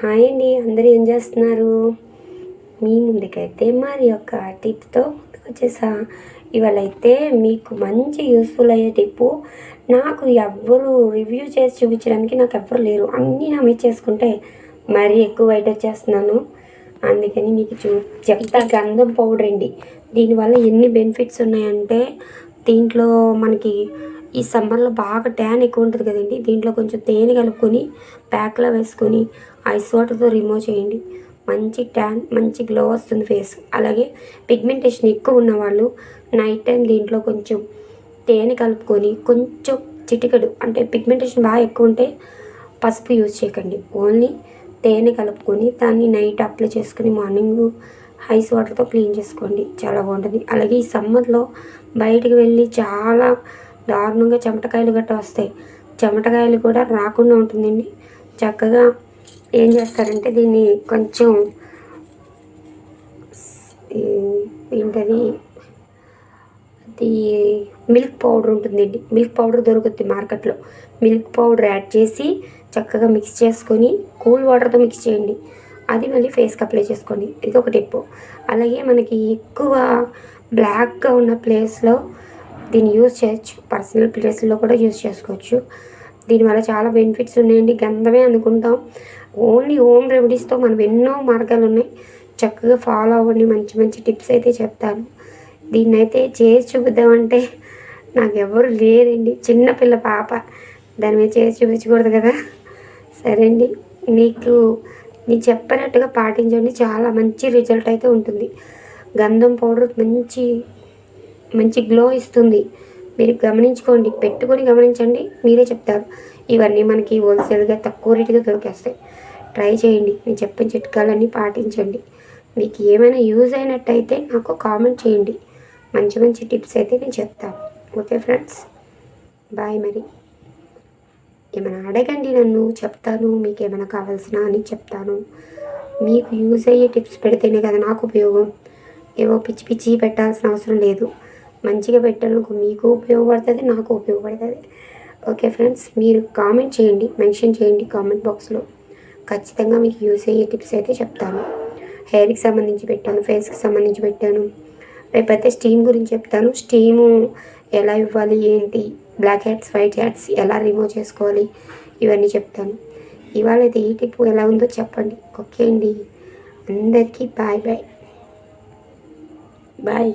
Hi అండి అందరూ ఏం చేస్తున్నారు? మీ ముందుకైతే మరి యొక్క టిప్తో ముందుకు వచ్చేసా ఇవాళ అయితే మీకు మంచి యూస్ఫుల్ అయ్యే టిప్పు నాకు ఎవ్వరు రివ్యూ చేసి చూపించడానికి నాకు ఎవ్వరు లేరు. అన్నీ నా మీద చేసుకుంటే మరీ ఎక్కువ బయట వచ్చేస్తున్నాను. అందుకని మీకు చూ చెప్తా గంధం పౌడర్ అండి. దీనివల్ల ఎన్ని బెనిఫిట్స్ ఉన్నాయంటే దీంట్లో మనకి ఈ సమ్మర్లో బాగా ట్యాన్ ఎక్కువ ఉంటుంది కదండి. దీంట్లో కొంచెం తేనె కలుపుకొని ప్యాక్లో వేసుకొని ఐస్ వాటర్తో రిమూవ్ చేయండి. మంచి ట్యాన్ మంచి గ్లో వస్తుంది ఫేస్. అలాగే పిగ్మెంటేషన్ ఎక్కువ ఉన్నవాళ్ళు నైట్ టైం దీంట్లో కొంచెం తేనె కలుపుకొని కొంచెం చిటికెడు అంటే పిగ్మెంటేషన్ బాగా ఎక్కువ ఉంటే పసుపు యూజ్ చేయకండి. ఓన్లీ తేనె కలుపుకొని దాన్ని నైట్ అప్లై చేసుకుని మార్నింగ్ ఐస్ వాటర్తో క్లీన్ చేసుకోండి. చాలా బాగుంటుంది. అలాగే ఈ సమ్మర్లో బయటకు వెళ్ళి చాలా దారుణంగా చెమటకాయలు గట్ట వస్తాయి. చెమటకాయలు కూడా రాకుండా ఉంటుందండి. చక్కగా ఏం చేస్తారంటే దీన్ని కొంచెం ఏంటది? అది మిల్క్ పౌడర్ ఉంటుందండి. మిల్క్ పౌడర్ దొరుకుతుంది మార్కెట్లో. మిల్క్ పౌడర్ యాడ్ చేసి చక్కగా మిక్స్ చేసుకొని కూల్ వాటర్తో మిక్స్ చేయండి. అది మళ్ళీ ఫేస్కి అప్లై చేసుకోండి. ఇది ఒక టిప్ అలాగే మనకి ఎక్కువ బ్లాక్గా ఉన్న ప్లేస్లో దీన్ని యూజ్ చేయొచ్చు. పర్సనల్ ప్లేస్లో కూడా యూజ్ చేసుకోవచ్చు. దీనివల్ల చాలా బెనిఫిట్స్ ఉన్నాయండి. గంధమే అనుకుంటాం. ఓన్లీ హోమ్ రెమెడీస్తో మనం ఎన్నో మార్గాలు ఉన్నాయి. చక్కగా ఫాలో అవ్వండి. మంచి మంచి టిప్స్ అయితే చెప్తాను. దీన్ని అయితే చేసి చూపిద్దామంటే నాకు ఎవరు లేరండి. చిన్నపిల్ల పాప. దాని మీద చేసి చూపించకూడదు కదా. సరే అండి. మీకు నేను చెప్పినట్టుగా పాటించండి. చాలా మంచి రిజల్ట్ అయితే ఉంటుంది. గంధం పౌడర్ మంచి మంచి గ్లో ఇస్తుంది. మీరు గమనించుకోండి పెట్టుకొని గమనించండి. మీరే చెప్తారు. ఇవన్నీ మనకి హోల్సేల్గా తక్కువ రేటుగా దొరికేస్తాయి. ట్రై చేయండి. నేను చెప్పిన చిట్కాలన్నీ పాటించండి. మీకు ఏమైనా యూజ్ అయినట్టయితే నాకు కామెంట్ చేయండి. మంచి మంచి టిప్స్ అయితే నేను చెప్తాను ఓకే ఫ్రెండ్స్ బాయ్ మరి. ఏమైనా అడగండి నన్ను చెప్తాను. మీకు ఏమైనా కావాల్సిన అని చెప్తాను. మీకు యూజ్ అయ్యే టిప్స్ పెడితేనే కదా నాకు ఉపయోగం. ఏవో పిచ్చి పిచ్చి పెట్టాల్సిన అవసరం లేదు. మంచిగా పెట్టాలకు మీకు ఉపయోగపడుతుంది నాకు ఉపయోగపడుతుంది. ఓకే ఫ్రెండ్స్ మీరు కామెంట్ చేయండి మెన్షన్ చేయండి కామెంట్ బాక్స్లో. ఖచ్చితంగా మీకు యూస్ అయ్యే టిప్స్ అయితే చెప్తాను. హెయిర్కి సంబంధించి పెట్టాను ఫేస్కి సంబంధించి పెట్టాను. రేపైతే స్టీమ్ గురించి చెప్తాను. స్టీము ఎలా ఇవ్వాలి ఏంటి బ్లాక్ హెడ్స్ వైట్ హెడ్స్ ఎలా రిమూవ్ చేసుకోవాలి ఇవన్నీ చెప్తాను. ఇవాళ అయితే ఈ టిప్ ఎలా ఉందో చెప్పండి. ఓకే అండి. అందరికీ బాయ్ బాయ్. బాయ్.